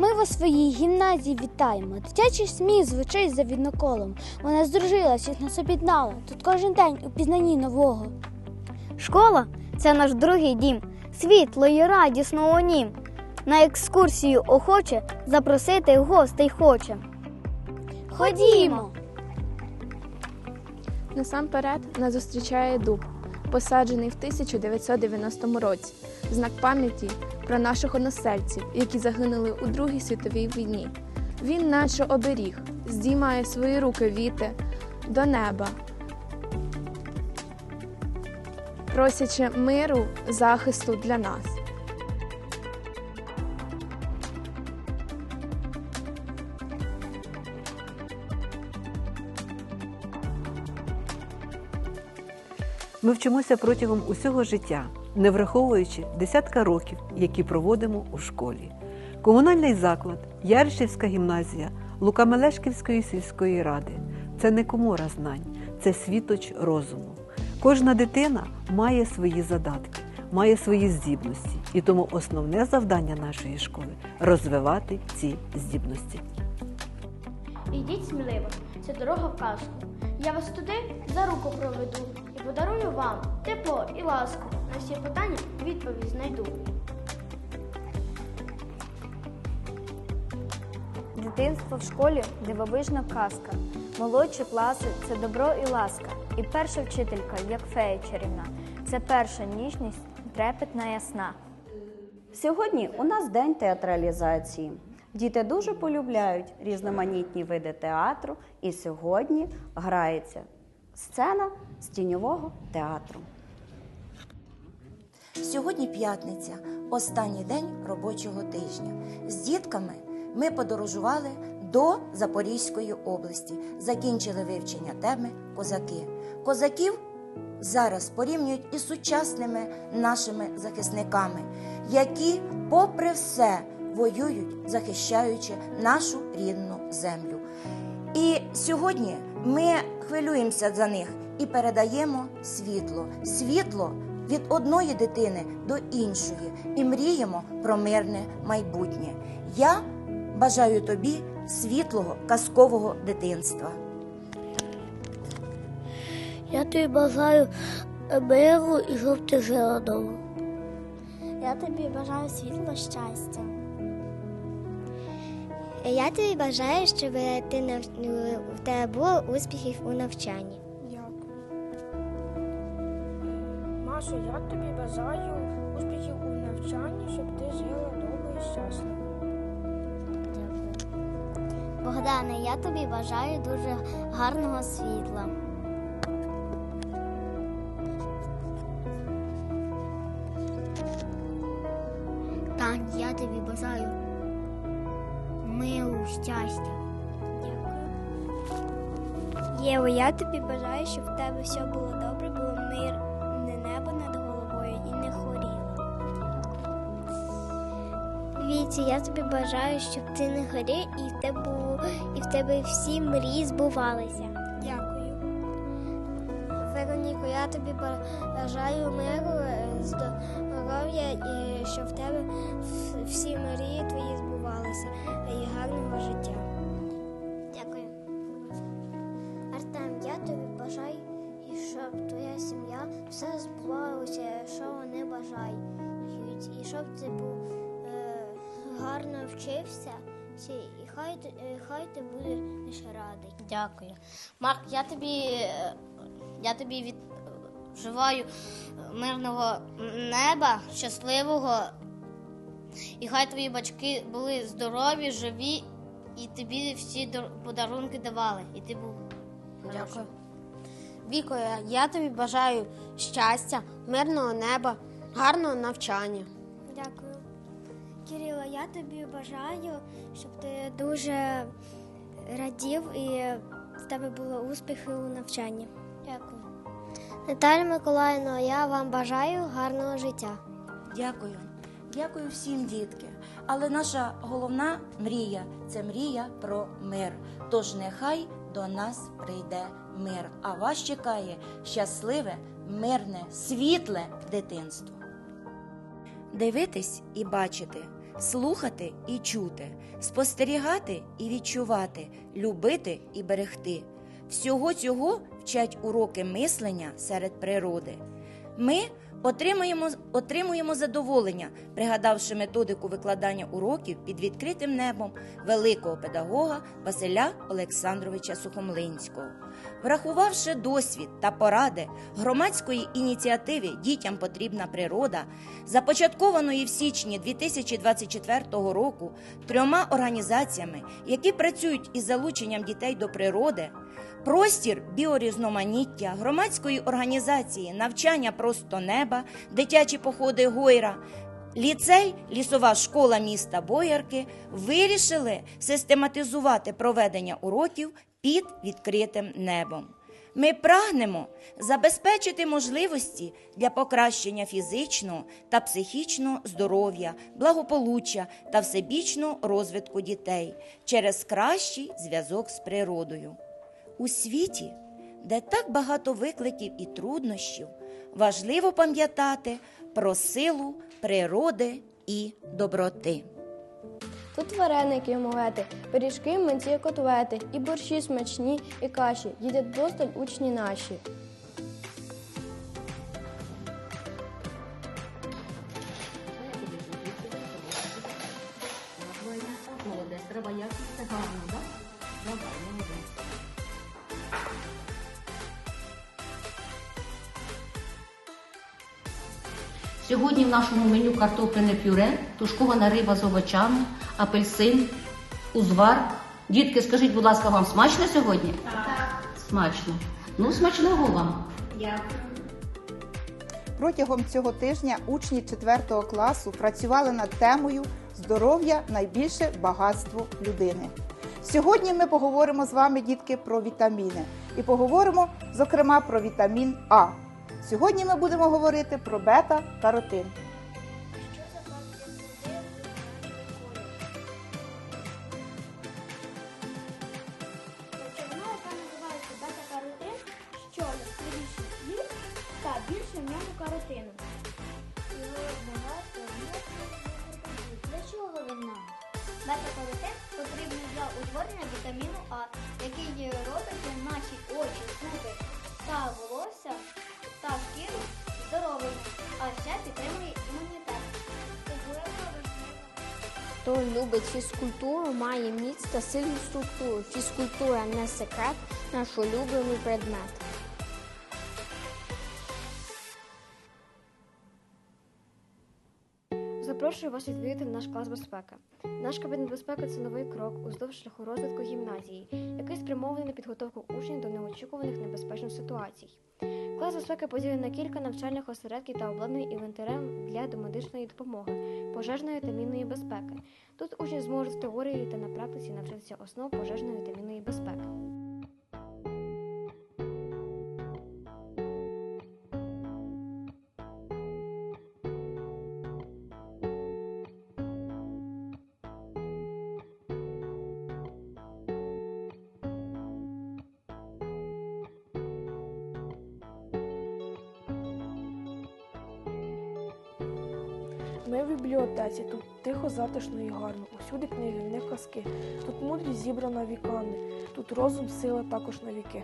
Ми вас своїй гімназії вітаємо. Дитячий сміх звучить за відноколом. Вона здружилась, всіх нас об'єднала. Тут кожен день у пізнанні нового. Школа це наш другий дім, світло і радісно у нім. На екскурсію охоче запросити гостей хоче. Ходімо! Насамперед нас зустрічає дуб, посаджений в 1990 році, знак пам'яті про наших односельців, які загинули у Другій світовій війні. Він, наче оберіг, здіймає свої руки віти до неба, просячи миру, захисту для нас. Ми вчимося протягом усього життя, не враховуючи десятка років, які проводимо у школі. Комунальний заклад, Яришівська гімназія, Лукамелешківської сільської ради це не комора знань, це світоч розуму. Кожна дитина має свої задатки, має свої здібності, і тому основне завдання нашої школи розвивати ці здібності. Ідіть сміливо, це дорога в казку. Я вас туди за руку проведу і подарую вам тепло і ласку. На всі питання відповідь знайду. Дитинство в школі дивовижна казка. Молодші класи це добро і ласка. І перша вчителька, як фея чарівна. Це перша ніжність, трепетна ясна. Сьогодні у нас день театралізації. Діти дуже полюбляють різноманітні види театру, і сьогодні грається сцена з тіньового театру. Сьогодні п'ятниця, останній день робочого тижня. З дітками ми подорожували до Запорізької області, закінчили вивчення теми козаки. Козаків зараз порівнюють із сучасними нашими захисниками, які, попри все, воюють, захищаючи нашу рідну землю. І сьогодні ми хвилюємося за них і передаємо світло. Світло від одної дитини до іншої і мріємо про мирне майбутнє. Я бажаю тобі світлого казкового дитинства. Я тобі бажаю миру і щоб ти. Я тобі бажаю світло щастя. Я тобі бажаю, щоб ти нав... в тебе було успіхів у навчанні. Дякую. Машу, я тобі бажаю успіхів у навчанні, щоб ти жила довго і щасливо. Богдане, я тобі бажаю дуже гарного світла. Я тобі бажаю, щоб в тебе все було добре, було мирне небо над головою і не хоріло. Віці, я тобі бажаю, щоб ти не горів і в тебе було, і в тебе всі мрії збувалися. Дякую. Вероніко, я тобі бажаю миру, е, здоров'я, і щоб в тебе всі мрії твої збувалися і гарного життя. Вчився, і хай, е, хай ти будеш радий. Дякую. Марк, я тобі, е, я тобі від, вживаю мирного неба, щасливого. І хай твої батьки були здорові, живі, і тобі всі подарунки давали. І ти був. Дякую. Віко, я тобі бажаю щастя, мирного неба, гарного навчання. Дякую. Кирило, я тобі бажаю, щоб ти дуже радів і в тебе були успіхи у навчанні. Дякую. Наталя Миколаївна, я вам бажаю гарного життя. Дякую. Дякую всім, дітки. Але наша головна мрія це мрія про мир. Тож нехай до нас прийде мир, а вас чекає щасливе, мирне, світле дитинство. Дивитись і бачити слухати і чути, спостерігати і відчувати, любити і берегти. Всього цього вчать уроки мислення серед природи. Ми отримуємо, отримуємо задоволення, пригадавши методику викладання уроків під відкритим небом великого педагога Василя Олександровича Сухомлинського. Врахувавши досвід та поради громадської ініціативи Дітям потрібна природа, започаткованої в січні 2024 року трьома організаціями, які працюють із залученням дітей до природи. Простір біорізноманіття громадської організації навчання просто неба, дитячі походи Гойра, ліцей, лісова школа міста Боярки вирішили систематизувати проведення уроків під відкритим небом. Ми прагнемо забезпечити можливості для покращення фізичного та психічного здоров'я, благополуччя та всебічного розвитку дітей через кращий зв'язок з природою. У світі, де так багато викликів і труднощів, важливо пам'ятати про силу природи і доброти. Тут вареники, омлети, пиріжки, менці, котлети, і борщі смачні, і каші. Їдять досталь учні наші. Нашому меню картопляне пюре, тушкована риба з овочами, апельсин, узвар. Дітки, скажіть, будь ласка, вам смачно сьогодні? Так. Смачно. Ну, смачного вам. Протягом цього тижня учні 4 класу працювали над темою Здоров'я найбільше багатство людини. Сьогодні ми поговоримо з вами, дітки, про вітаміни і поговоримо, зокрема, про вітамін А. Сьогодні ми будемо говорити про бета-каротин. А, який робить наші очі, зуби та волосся та шкіру здоровими, а ще підтримує імунітет. Хто любить фізкультуру, має міць та сильну структуру. Фізкультура не секрет, наш улюблений предмет. Запрошую вас відвідати наш клас безпеки. Наш кабінет безпеки це новий крок уздовж шляху розвитку гімназії, який спрямований на підготовку учнів до неочікуваних небезпечних ситуацій. Клас безпеки поділений на кілька навчальних осередків та обладнаний інвентарем для домедичної допомоги, пожежної та мінної безпеки. Тут учні зможуть в теорії та на практиці навчитися основ пожежної та мінної безпеки. Ми в бібліотеці, тут тихо, затишно і гарно. Усюди книги, них казки. Тут мудрість зібрана віками, тут розум, сила також на віки.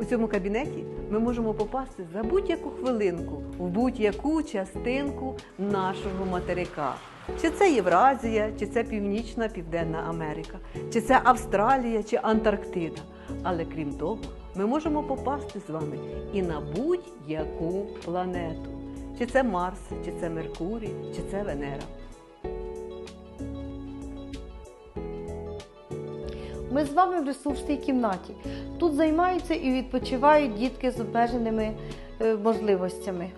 У цьому кабінеті ми можемо попасти за будь-яку хвилинку в будь-яку частинку нашого материка. Чи це Євразія, чи це Північна Південна Америка, чи це Австралія, чи Антарктида. Але крім того, ми можемо попасти з вами і на будь-яку планету. Чи це Марс, чи це Меркурій, чи це Венера. Ми з вами в ресурсній кімнаті. Тут займаються і відпочивають дітки з обмеженими е, можливостями.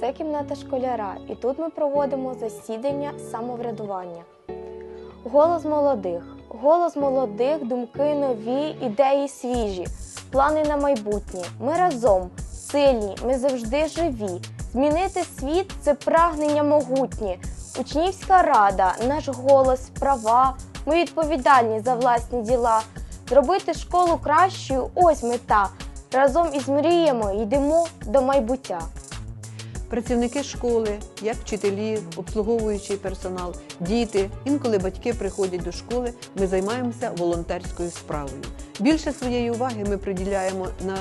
Це кімната школяра, і тут ми проводимо засідання самоврядування. Голос молодих, голос молодих, думки нові, ідеї свіжі. плани на майбутнє. Ми разом, сильні, ми завжди живі. Змінити світ це прагнення могутнє. Учнівська рада, наш голос, права. Ми відповідальні за власні діла. Зробити школу кращою ось мета. Разом із мріями йдемо до майбуття. Працівники школи, як вчителі, обслуговуючий персонал, діти, інколи батьки приходять до школи. Ми займаємося волонтерською справою. Більше своєї уваги ми приділяємо на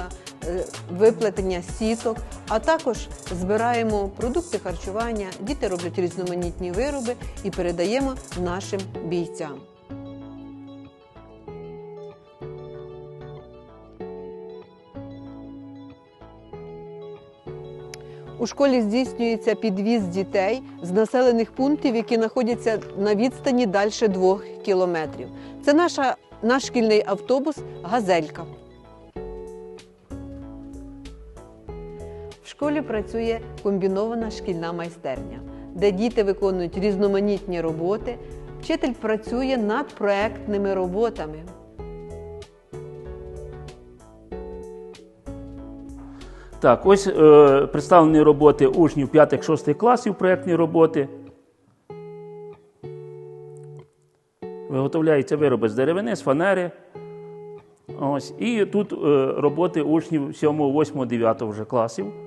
виплетення сіток, а також збираємо продукти харчування. Діти роблять різноманітні вироби і передаємо нашим бійцям. У школі здійснюється підвіз дітей з населених пунктів, які знаходяться на відстані далі двох кілометрів. Це наша, наш шкільний автобус Газелька. Школі працює комбінована шкільна майстерня, де діти виконують різноманітні роботи. Вчитель працює над проектними роботами. Так, ось е, представлені роботи учнів 5-6 класів проєктні роботи. Виготовляються вироби з деревини, з фанери. Ось. І тут е, роботи учнів 7, 8, 9 вже класів.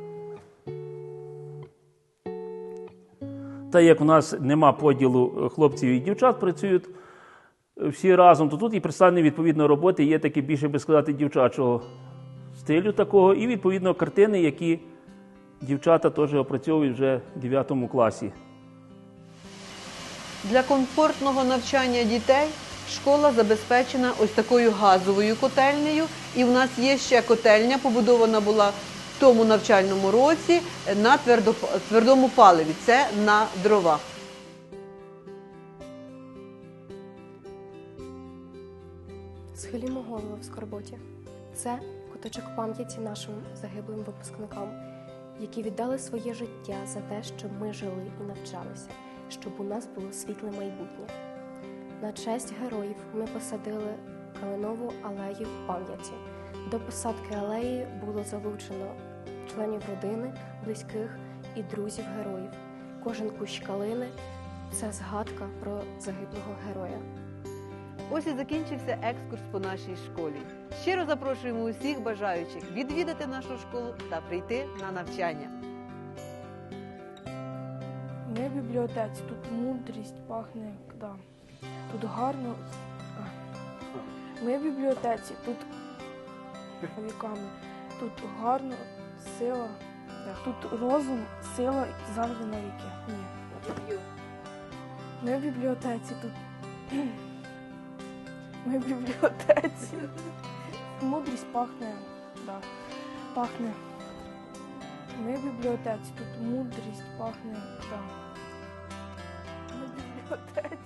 Та як у нас нема поділу хлопців і дівчат, працюють всі разом, то тут і представлені відповідно роботи є такі більше би сказати дівчачого стилю такого, і відповідно картини, які дівчата теж опрацьовують вже в 9 класі. Для комфортного навчання дітей школа забезпечена ось такою газовою котельнею. І в нас є ще котельня, побудована була тому навчальному році на твердому паливі. Це на дровах. Схилімо голову в скорботі. Це куточок пам'яті нашим загиблим випускникам, які віддали своє життя за те, щоб ми жили і навчалися, щоб у нас було світле майбутнє. На честь героїв ми посадили калинову алею пам'яті. До посадки алеї було залучено членів родини, близьких і друзів героїв. Кожен кущ калини це згадка про загиблого героя. Ось і закінчився екскурс по нашій школі. Щиро запрошуємо усіх бажаючих відвідати нашу школу та прийти на навчання. Ми в бібліотеці, тут мудрість пахне, да. тут гарно. Ми в бібліотеці, тут віками, тут гарно, сила, тут розум, сила завжди на віки. Ні. Ми в бібліотеці, тут. Ми в бібліотеці. Мудрість пахне, да, пахне. Ми в бібліотеці, тут мудрість пахне, да. Ми в бібліотеці.